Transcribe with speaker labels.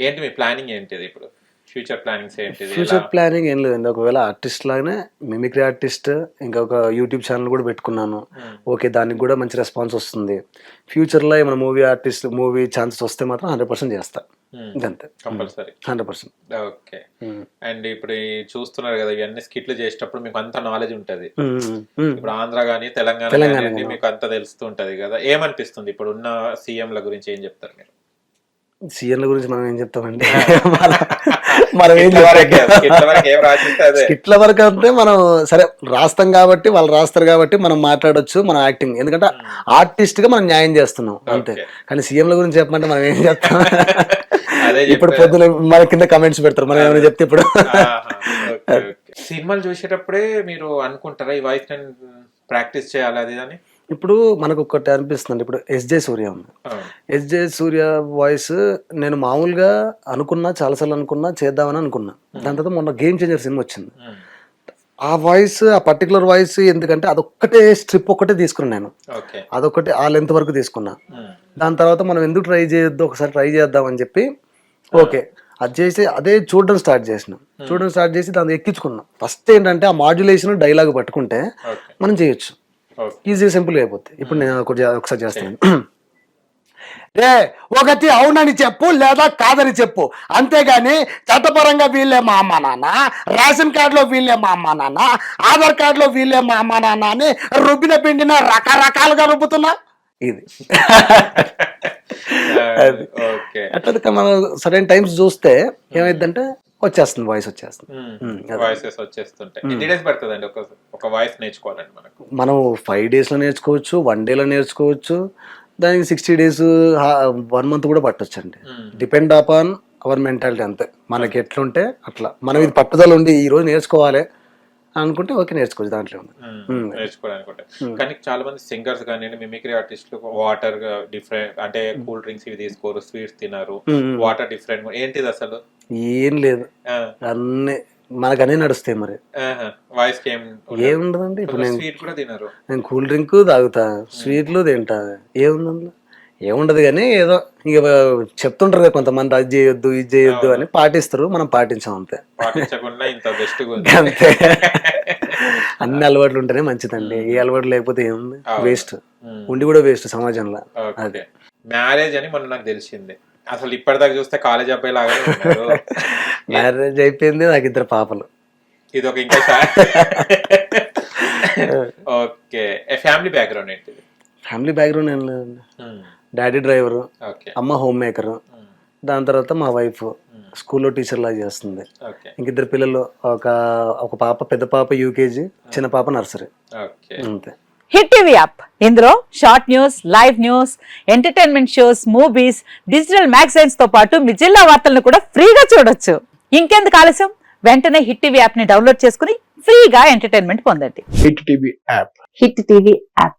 Speaker 1: ఏంటి మీ ప్లానింగ్ ఏంటిది ఇప్పుడు? ఫ్యూచర్ ప్లానింగ్స్ ఏంటిది?
Speaker 2: ఫ్యూచర్? ప్లానింగ్ ఏం లేదండి. ఒకవేళ ఆర్టిస్ట్ లాగానే మిమిక్రీ ఆర్టిస్ట్ ఇంకా ఒక యూట్యూబ్ ఛానల్ కూడా పెట్టుకున్నాను.
Speaker 1: Hmm.
Speaker 2: ఓకే దానికి కూడా మంచి రెస్పాన్స్ వస్తుంది. ఫ్యూచర్లో ఏమైనా మూవీ ఆర్టిస్ట్ మూవీ ఛాన్సెస్ వస్తే మాత్రం హండ్రెడ్ పర్సెంట్ చేస్తా.
Speaker 1: Hmm.
Speaker 2: ఇంకంతే
Speaker 1: compulsory.
Speaker 2: Hundred percent.
Speaker 1: Okay. And ఇప్పుడు చూస్తున్నారు కదా ఇవన్నీ స్కిట్లు చేసేటప్పుడు మీకు అంత నాలెడ్జ్ ఉంటది. ఇప్పుడు ఆంధ్ర గానీ తెలంగాణ. మీకు అంత తెలుస్తూ ఉంటది కదా. ఏమనిపిస్తుంది? ఇప్పుడు ఉన్న సీఎంల గురించి ఏం చెప్తారు మీరు?
Speaker 2: సీఎన్ల గురించి మనం ఏం చెప్తామండి? మన- ఏం
Speaker 1: స్కిట్ల వరకే,
Speaker 2: అంటే మనం సరే రాస్తాం కాబట్టి వాళ్ళు రాస్తారు కాబట్టి మనం మాట్లాడొచ్చు మనం యాక్టింగ్. ఎందుకంటే ఆర్టిస్ట్గా మనం న్యాయం చేస్తున్నాం అంతే. కానీ సీఎంల గురించి చెప్పమంటే మనం ఏం చెప్తాం? ఇప్పుడు. పొద్దున మన కింద కమెంట్స్ పెడతారు మనం ఏమైనా చెప్తే ఇప్పుడు.
Speaker 1: సినిమాలు చూసేటప్పుడే మీరు అనుకుంటారా ఈ వాయిస్ నేను ప్రాక్టీస్ చేయాలి అది అని?
Speaker 2: ఇప్పుడు మనకు ఒకటి అనిపిస్తుంది ఇప్పుడు ఎస్జే సూర్య ఉంది. ఎస్జే సూర్య వాయిస్ నేను మామూలుగా అనుకున్నా చాలాసార్లు అనుకున్నా చేద్దామని అనుకున్నా. దాని తర్వాత మొన్న గేమ్ చేంజర్ సినిమా వచ్చింది. ఆ. వాయిస్ ఆ పర్టికులర్ వాయిస్ ఎందుకంటే అదొక్కటే స్ట్రిప్ ఒక్కటే తీసుకున్నాను నేను. అదొకటి ఆ లెంత్ వరకు తీసుకున్నా. దాని తర్వాత మనం ఎందుకు ట్రై చేయొద్దు ఒకసారి ట్రై చేద్దామని చెప్పి ఓకే. అది చేసి అదే చూడడం స్టార్ట్ చేసినాం. చూడడం స్టార్ట్ చేసి దాన్ని ఎక్కించుకున్నాం. ఫస్ట్ ఏంటంటే ఆ మాడ్యులేషన్ డైలాగ్ పట్టుకుంటే మనం చేయొచ్చు.
Speaker 1: ఓకే
Speaker 2: ఈజీ సింపుల్ అయిపోతుంది ఇప్పుడు నేను ఒకటి ఒకసారి చేస్తాను. రే ఒకటి అవునని చెప్పు లేదా కాదని చెప్పు. అంతేగాని చట్టపరంగా వీళ్ళే మా అమ్మ నాన్న రేషన్ కార్డులో వీళ్ళే మా అమ్మ నాన్న ఆధార్ కార్డులో వీళ్ళే మా అమ్మ నాన్న అని రుబ్బిన పిండిన రకరకాలుగా రుబ్బుతున్నా? ఇది. అది.
Speaker 1: ఓకే
Speaker 2: అట్లా మనం సరైన టైమ్స్ చూస్తే ఏమైందంటే వచ్చేస్తుంది వాయిస్ వచ్చేస్తుంది.
Speaker 1: వాయిసెస్ వచ్చేస్తుంటాయి. ఎన్ని డేస్ పడుతుందండి ఒక ఒక వాయిస్ నేర్చుకోవాలండి మనకు?
Speaker 2: మనం ఫైవ్ డేస్లో నేర్చుకోవచ్చు వన్ డేలో నేర్చుకోవచ్చు దానికి సిక్స్టీ డేస్ వన్ మంత్ కూడా పట్టొచ్చు అండి డిపెండ్ అపాన్ అవర్ మెంటాలిటీ అంతే. మనకి ఎట్లుంటే అట్లా. మనం ఇది పట్టుదల ఉండి ఈ రోజు నేర్చుకోవాలి. అనుకుంటే ఓకే నేర్చుకోవచ్చు దాంట్లో.
Speaker 1: నేర్చుకోవాలనుకుంటే. కానీ చాలా మంది సింగర్స్ కానీ మిమిక్రీ ఆర్టిస్టులు వాటర్ డిఫరెంట్ అంటే కూల్ డ్రింక్స్ ఇవి తీసుకోరు స్వీట్స్ తినరు. వాటర్ డిఫరెంట్ ఏంటిది అసలు?
Speaker 2: ఏం లేదు. అన్నీ మనకు అన్నీ నడుస్తాయి మరి.
Speaker 1: వాయిస్
Speaker 2: ఏముండదండి ఇప్పుడు నేను
Speaker 1: స్వీట్ కూడా తినరు.
Speaker 2: నేను కూల్ డ్రింక్ తాగుతా స్వీట్లు తింటా. ఏముంది అందులో? ఏముండదు కానీ ఏదో ఇక చెప్తుంటారు కదా కొంతమంది అది చేయొద్దు ఇది చేయొద్దు అని పాటిస్తారు మనం పాటించాం అంతే. అంతే. అన్ని అలవాట్లు ఉంటేనే మంచిదండి. ఏ అలవాటు లేకపోతే ఏముంది వేస్ట్. ఉండి కూడా వేస్ట్ సమాజంలో.
Speaker 1: ఓకే. మ్యారేజ్ అని మొన్న నాకు తెలిసింది. అసలు ఇప్పటిదాకా చూస్తే కాలేజ్ అబ్బాయి ఉన్నారు.
Speaker 2: మ్యారేజ్ అయిపోయింది నాకు ఇద్దరు పాపలు.
Speaker 1: ఇది ఒక ఇంకా ఓకే. ఫ్యామిలీ బ్యాక్గ్రౌండ్ ఏంటిది?
Speaker 2: ఫ్యామిలీ బ్యాక్గ్రౌండ్ ఏం లేదండి. Daddy driver
Speaker 1: okay.
Speaker 2: అమ్మ హోమ్ మేకర్ దాని తర్వాత మా వైఫ్ స్కూల్లో టీచర్ లాగా చేస్తుంది.
Speaker 1: ఓకే.
Speaker 2: ఇంకిద్దరు పిల్లలు ఒక ఒక పాప పెద్ద పాప యూకేజీ చిన్న పాప నర్సరీ.
Speaker 1: ఓకే.
Speaker 2: అంతే.
Speaker 3: Hit TV app. ఇందులో short news live news entertainment shows movies digital మ్యాగజైన్స్తో పాటు మీ జిల్లా వార్తలను కూడా ఫ్రీగా చూడొచ్చు. ఇంకెందుకు ఆలస్యం? వెంటనే హిట్ టీవీ యాప్ని డౌన్లోడ్ చేసుకుని ఫ్రీగా ఎంటర్టైన్మెంట్ పొందండి.
Speaker 4: Hit TV app.
Speaker 3: Hit TV app.